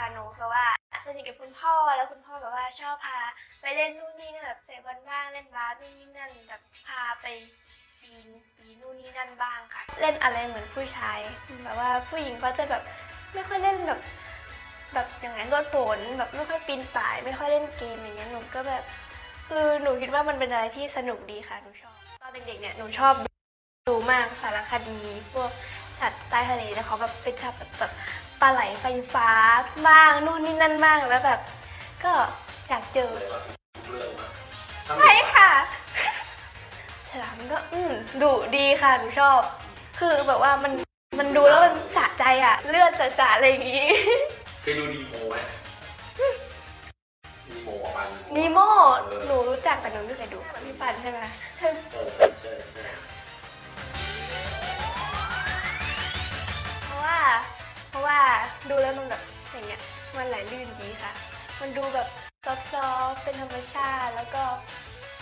ค่ะหนูเพราะว่าสนิทกับคุณพ่อแล้วคุณพ่อแบบว่าชอบพา ไปเล่นนู่นนี่นั่นแบบเตะบอลบ้างเล่นบาสนู่นนี่นั่นแบบพาไปปีนปีนนู่นนี่นั่นบ้างค่ะ เล่นอะไรเหมือนผู้ชายแบบว่าผู้หญิงก็จะแบบไม่ค่อยเล่นแบบ แบบอย่างไงรวดผลแบบไม่ค่อยปีนป่าย ไม่ค่อยเล่นเกมอย่างเงี้ยหนูก็แบบคือหนูคิดว่ามันเป็นอะไรที่สนุกดีค่ะหนูชอบตอนเด็กๆเนี่ยหนูชอบดูมากสารคดี พวกสัตว์ใต้ทะเลแล้วเขาแบบไปจับแบบแบบ ปลาไหลไฟฟ้าบ้างนู่นนี่นั่นบ้างแล้วแบบ ก็อยากเจอเรื่องมาทั้งหมใช่ดค่ะฉลามก็อืมดุดีค่ะหนูชอบ คือแบบว่ามันมันดูแล้วมันสะใจอะเลือดสาดๆอะไรอย่างงี้เคยดูดีโมไหมดีโมออกมานีโมหนูรู้จักแต่หนูไม่เคยดูพี่ปันใช่ไหมเออใช่ใช่ใช่ ราะว่าดูแล้วมันแบบอย่างเงี้ยมันไหลลื่นดีค่ะ มันดูแบบซอฟต์ๆเป็นธรรมชาติแล้วก็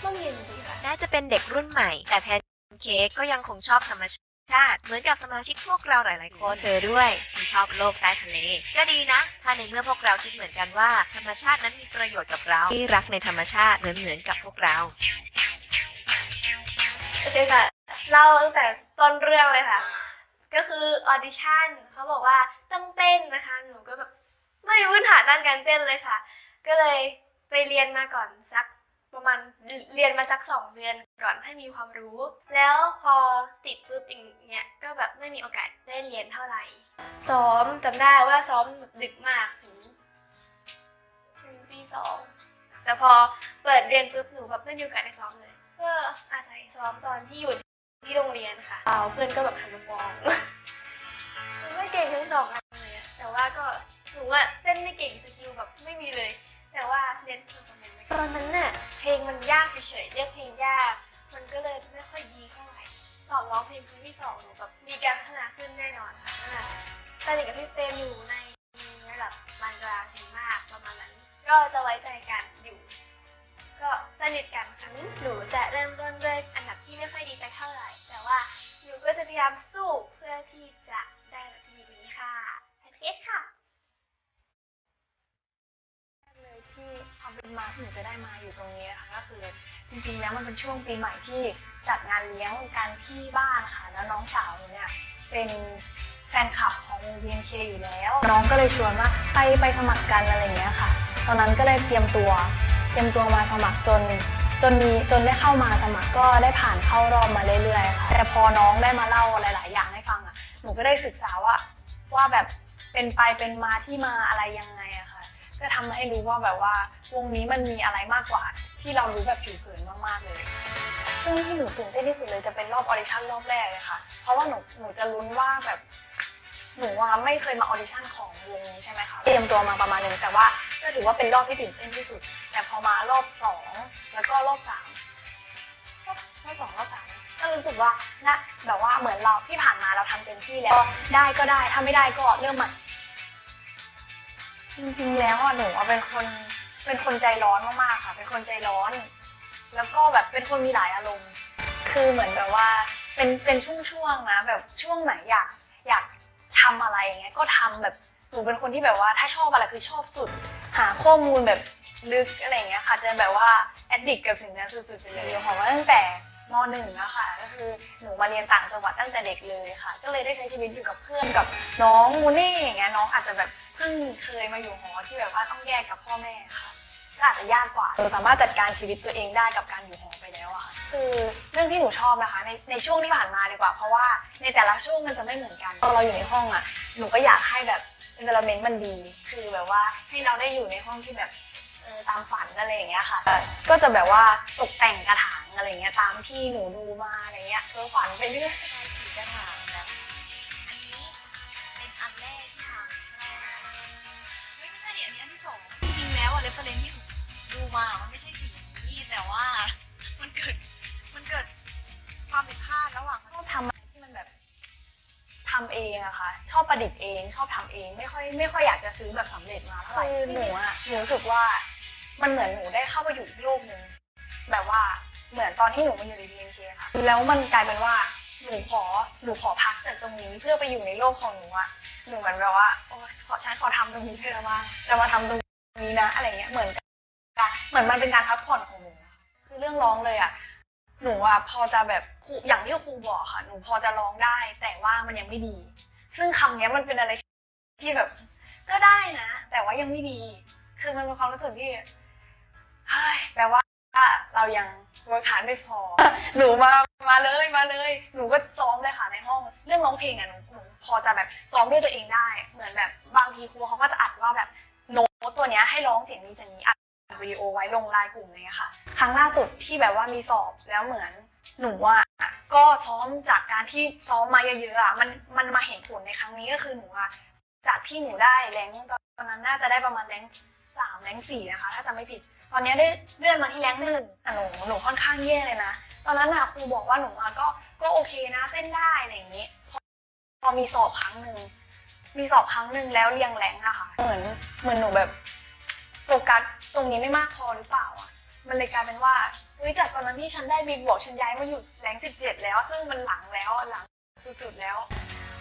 ร่มเย็นดีค่ะแม้จะเป็นเด็กรุ่นใหม่ แต่แพนเค้กก็ยังคงชอบธรรมชาติเหมือนกับสมาชิกพวกเราหลายๆคนเธอด้วยฉันชอบโลกใต้ทะเล ก็ดีนะ ถ้าในเมื่อพวกเราคิดเหมือนกันว่า ธรรมชาตินั้นมีประโยชน์กับเรา ที่รักในธรรมชาติเหมือนเหมือนๆกับพวกเราโอเคค่ะเล่าตั้งแต่ต้นเรื่องเลยค่ะ ก็คือออดิชั่นเขาบอกว่าต้องเต้นนะคะ หนูก็แบบไม่รู้พื้นฐานด้านการเต้นเลยค่ะ ก็เลยไปเรียนมาก่อนสักประมาณเรียนมาสักสองเดือนก่อนให้มีความรู้ แล้วพอติดปุ๊บอย่างเงี้ยก็แบบไม่มีโอกาสได้เรียนเท่าไหร่ซ้อมจำได้ว่าซ้อมดึกมากถึงถึงตีสองแต่พอเปิดเรียนปุ๊บหนูแบบไม่มีโอกาสได้ซ้อมเลยก็อาศัยซ้อมตอนที่อยู่ ที่โรงเรียนค่ะเเพื่อนก็แบบหันมามองหนูไม่เก่งทั้งสองอันเลยอะแต่ว่าก็หนูอะเต้นไม่เก่งสกิลแบบไม่มีเลย แต่ว่าเรียนเพอร์ฟอร์แมนซ์ไม่ตอนนั้นน่ะเพลงมันยากเฉยๆเรียกเพลงยาก มันก็เลยไม่ค่อยดีเท่าไหร่สอบร้องเพลงครั้งที่สองหนูแบบมีการพัฒนาขึ้นแน่นอนค่ะขนาดสนิทกับพี่เฟรมอยู่ในระดับปานกลางถึงมากประมาณนั้น ก็จะไว้ใจกันอยู่ ก็สนิทกันค่ะหนูจะเริ่มต้นด้วยอันดับที่ไม่ค่อยดีสักเท่าไหร่ แต่ว่าหนูก็จะพยายามสู้เพื่อที่จะได้อันดับที่ดีนี้ค่ะแพนเค้กค่ะเลยที่ความเป็นมาที่หนูจะได้มาอยู่ตรงนี้นะคะก็คือจริงๆแล้วมันเป็นช่วงปีใหม่ที่จัดงานเลี้ยงกันที่บ้านค่ะ แล้วน้องสาวหนูเนี่ยเป็นแฟนคลับของวง BNK อยู่แล้ว น้องก็เลยชวนว่าไปไปสมัครกันอะไรอย่างเงี้ยค่ะ ตอนนั้นก็เลยเตรียมตัว เตรียมตัวมาสมัครจน จนมีจนได้เข้ามาสมัครก็ได้ผ่านเข้ารอบมาเรื่อยๆค่ะแต่พอน้องได้มาเล่าหลาย ๆ อย่างให้ฟังอะหนูก็ได้ศึกษาว่าว่าแบบเป็นไปเป็นมาที่มาอะไรยังไงอะค่ะ ก็ทำให้รู้ว่าแบบว่าวงนี้มันมีอะไรมากกว่า ที่เรารู้แบบผิวเผินมากๆเลยช่วงที่หนูตื่นเต้นที่สุดเลยจะเป็นรอบออดิชั่นรอบแรกเลยค่ะ เพราะว่าหนูหนูจะลุ้นว่าแบบ หนูว่าไม่เคยมาออดิชั่นของวงนี้ใช่ไหมคะเตรียมตัวมาประมาณนึงแต่ว่าก็ถือว่าเป็นรอบที่ตื่นเต้นที่สุด แต่พอมารอบสองแล้วก็รอบสามรอบสองรอบสามก็รู้สึกว่านะแบบว่าเหมือนเราที่ผ่านมาเราทำเต็มที่แล้วได้ก็ได้ถ้าไม่ได้ก็เริ่มใหม่จริงๆแล้วอะหนูเป็นคนเป็นคนใจร้อนมากๆค่ะ เป็นคนใจร้อน แล้วก็แบบเป็นคนมีหลายอารมณ์ คือเหมือนแบบว่าเป็นเป็นช่วงๆนะแบบช่วงไหนอยากอยาก ทำอะไรอย่างเงี้ยก็ทำแบบหนูเป็นคนที่แบบว่าถ้าชอบอะไรคือชอบสุด หาข้อมูลแบบลึกอะไรอย่างเงี้ยค่ะจะแบบว่าแอดดิกกับสิ่งนั้นสุดๆไปเลยของว่าตั้งแต่มหนึ่งอะค่ะก็คือหนูมาเรียนต่างจังหวัดตั้งแต่เด็กเลยค่ะ ก็เลยได้ใช้ชีวิตอยู่กับเพื่อนกับน้องมูนี่อย่างเงี้ยน้องอาจจะแบบเพิ่งเคยมาอยู่หอที่แบบว่าต้องแยกกับพ่อแม่ค่ะ ก็อาจจะยากกว่าหนูสามารถจัดการชีวิตตัวเองได้กับการอยู่หอไปแล้วอะค่ะคือเรื่องที่หนูชอบนะคะในในช่วงที่ผ่านมาดีกว่า เพราะว่าในแต่ละช่วงมันจะไม่เหมือนกันพอนเราอยู่ในห้องอะหนูก็อยากให้แบบ environment มันดี คือแบบว่าให้เราได้อยู่ในห้องที่แบบเออตามฝันอะไรอย่างเงี้ยค่ะก็จะแบบว่าตกแต่งกระถางอะไรเงี้ยตามที่หนูดูมาอะไรเงี้ยเออฝันไปเรื่อยกระถางนะอันนี้เป็นอันแรกที่ทำไม่ใช่อันนี้อันที่สองจริงแล้วอะเรฟเฟรนที่ ดูมามันไม่ใช่สีนี้แต่ว่ามันเกิดมันเกิดความผิดพลาดระหว่างชอบทำอะไรที่มันแบบทำเองอะค่ะ ชอบประดิษฐ์เองชอบทำเองไม่ค่อยไม่ค่อยอยากจะซื้อแบบสำเร็จมาเท่าไหร่คือหนูอะหนูรู้สึกว่ามันเหมือนหนูได้เข้าไปอยู่อีกโลกหนึ่งแบบว่าเหมือนตอนที่หนูมาอยู่ใน BNK ค่ะแล้วมันกลายเป็นว่าหนูขอหนูขอพักจากตรงนี้เพื่อไปอยู่ในโลกของหนูอะหนูเหมือนแบบว่าโอ๊ยขอฉันขอทำตรงนี้เธอะว่าจะมาทำตรงนี้นะอะไรเงี้ยเหมือน กันเหมือนมันเป็นการพักผ่อนของหนูนะคะคือเรื่องร้องเลยอะหนูอะพอจะแบบครูอย่างที่ครูบอกค่ะ หนูพอจะร้องได้ แต่ว่ามันยังไม่ดี ซึ่งคำเนี้ยมันเป็นอะไรที่แบบ ก็ได้นะ แต่ว่ายังไม่ดี คือมันเป็นความรู้สึกที่เฮ้ยแปลว่าเรายังเวิร์กฐานไม่พอ หนูมามาเลยมาเลย หนูก็ซ้อมเลยค่ะในห้อง เรื่องร้องเพลงอะหนูหนูพอจะแบบซ้อมด้วยตัวเองได้ เหมือนแบบบางทีครูเขาก็จะอัดว่าแบบโน้ตตัวเนี้ยให้ร้องเสียงนี้เสียงนี้อัด วิดีโอไว้ลงไลน์กลุ่มอะไรเลยค่ะ ครั้งล่าสุดที่แบบว่ามีสอบแล้วเหมือนหนูอะก็ซ้อมจากการที่ซ้อมมาเยอะๆอะมันมันมาเห็นผลในครั้งนี้ก็คือหนูอะจากที่หนูได้แรงตอนนั้นน่าจะได้ประมาณแรงสามแรงสี่นะคะ ถ้าจำไม่ผิด ตอนนี้ได้เลื่อนมาที่แรงหนึ่งแต่หนูหนูค่อนข้างแย่เลยนะ ตอนนั้นน่ะครูบอกว่าหนูอะก็ก็โอเคนะเต้นได้อะไรอย่างนี้พอพอมีสอบครั้งหนึ่งมีสอบครั้งหนึ่งแล้วเรียงแรงอะค่ะ เหมือนเหมือนหนูแบบ โฟกัสตรงนี้ไม่มากพอหรือเปล่าอะมันเลยกลายเป็นว่าเฮ้ยจากตอนนั้นที่ฉันได้บีบวกฉันย้ายมาอยู่แรงสิบเจ็ดแล้ว ซึ่งมันหลังแล้วหลังสุดๆแล้ว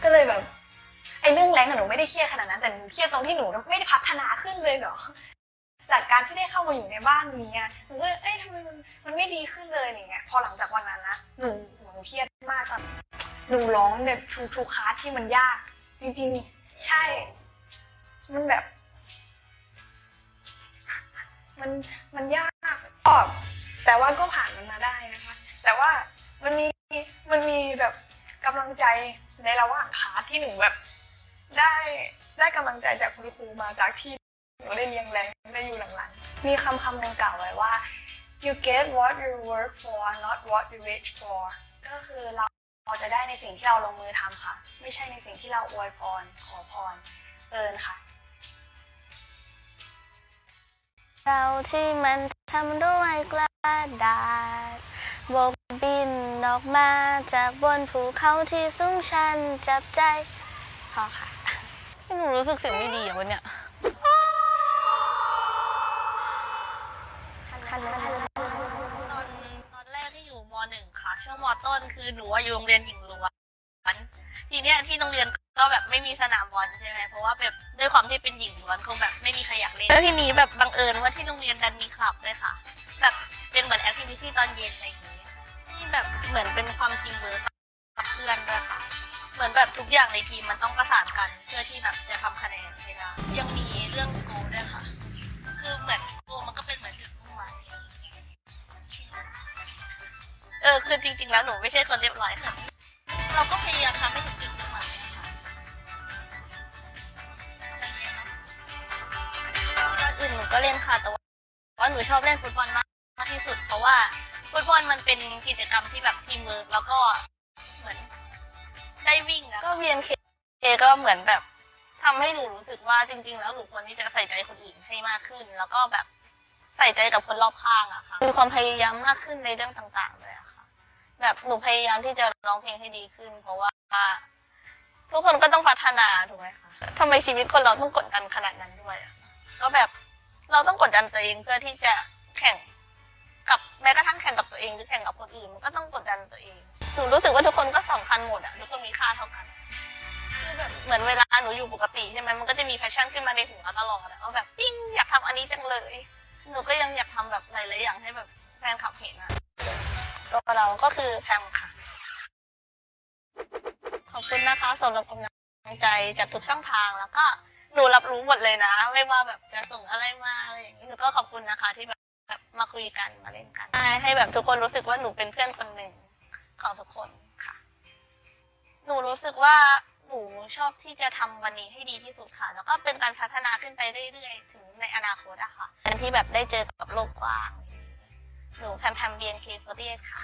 ก็เลยแบบไอ้เรื่องแรงอะหนูไม่ได้เครียดขนาดนั้นแต่หนูเครียดตรงที่หนูไม่ได้พัฒนาขึ้นเลยเหรอจากการที่ได้เข้ามาอยู่ในบ้านนี้หนูก็เลยเอ้ยทำไมมันมันไม่ดีขึ้นเลยอย่างเงี้ยพอหลังจากวันนั้นนะหนูหนูเครียดมากตอนหนูร้องเนี่ยทูทูคาร์ที่มันยาก จริง ๆ ใช่ มันแบบ มันมันยากก็แต่ว่าก็ผ่านมันมาได้นะคะ แต่ว่ามันมีมันมีแบบกำลังใจในระหว่างคาที่หนูแบบ ได้ได้กำลังใจจากคุณครูมาจากที่หนูได้เรียงแรงได้อยู่หลังๆมีคำคำหนึ่งกล่าวไว้ว่า you get what you work for not what you wish for ก็คือเราเราจะได้ในสิ่งที่เราลงมือทำค่ะ ไม่ใช่ในสิ่งที่เราอวยพร ขอพรเอินค่ะ เราที่มันทำด้วยกระดาษบกบินออกมาจากบนภูเขาที่สูงชันจับใจพอค่ะหนูรู้สึกเสียงไม่ดีอะวันเนี้ยตอนตอนแรกที่อยู่มหนึ่งค่ะ ช่วงมต้นคือหนูว่าอยู่โรงเรียนหญิงล้วนทีเนี้ยที่โรงเรียน ก็แบบไม่มีสนามบอลใช่ไหมเพราะว่าแบบด้วยความที่เป็นหญิงล้วนคงแบบไม่มีใครอยากเล่นแล้วทีนี้แบบบังเอิญว่าที่โรงเรียนดันมีคลับด้วยค่ะ แบบเป็นเหมือนแอคทิวิตี้ตอนเย็นอะไรอย่างเงี้ยที่แบบเหมือนเป็นความทีมเวิร์กกับเพื่อนด้วยค่ะ เหมือนแบบทุกอย่างในทีมมันต้องประสานกันเพื่อที่แบบจะทำคะแนนให้ได้ยังมีเรื่องโกด้วยค่ะ คือเหมือนโกมันก็เป็นเหมือนจุดมุ่งหมายเออคือจริง ๆ แล้วหนูไม่ใช่คนเรียบร้อยค่ะ เราก็พยายามทำให้ถึง ก็เล่นค่ะ แต่ว่าหนูชอบเล่นฟุตบอลมากมากที่สุด เพราะว่าฟุตบอลมันเป็นกิจกรรมที่แบบทีมเวิร์กแล้วก็เหมือนได้วิ่งอะก็ BNK ก็เหมือนแบบทำให้หนูรู้สึกว่าจริง ๆ แล้วหนูควรที่จะใส่ใจคนอื่นให้มากขึ้น แล้วก็แบบใส่ใจกับคนรอบข้างอะค่ะมีความพยายามมากขึ้นในเรื่องต่างๆเลยอะค่ะ แบบหนูพยายามที่จะร้องเพลงให้ดีขึ้น เพราะว่าทุกคนก็ต้องพัฒนาถูกไหมคะทำไมชีวิตคนเราต้องกดดันขนาดนั้นด้วยอะก็แบบ เราต้องกดดันตัวเองเพื่อที่จะแข่งกับแม้กระทั่งแข่งกับตัวเองหรือแข่งกับคนอื่นมันก็ต้องกดดันตัวเองหนูรู้สึกว่าทุกคนก็สำคัญหมดอะทุกคนมีค่าเท่ากันคือแบบเหมือนเวลาหนูอยู่ปกติใช่ไหมมันก็จะมีแพชชั่นขึ้นมาในหัวตลอดอะว่าแบบปิ้งอยากทำอันนี้จังเลย หนูก็ยังอยากทำแบบหลายๆอย่างให้แบบแฟนคลับเห็นอะตัวเราก็คือแพมค่ะ ขอบคุณนะคะสำหรับกำลังใจจากทุกช่องทางแล้วก็ หนูรับรู้หมดเลยนะ ไม่ว่าแบบจะส่งอะไรมาอะไรอย่างนี้หนูก็ขอบคุณนะคะที่แบบแบบมาคุยกันมาเล่นกันให้ให้แบบทุกคนรู้สึกว่าหนูเป็นเพื่อนคนหนึ่งของทุกคนค่ะ หนูรู้สึกว่าหนูชอบที่จะทำวันนี้ให้ดีที่สุดค่ะ แล้วก็เป็นการพัฒนาขึ้นไปเรื่อยๆ ถึงในอนาคตอะค่ะการที่แบบได้เจอกับโลกกว้างหนูแพมแพมเบียนเคโฟเค่ะ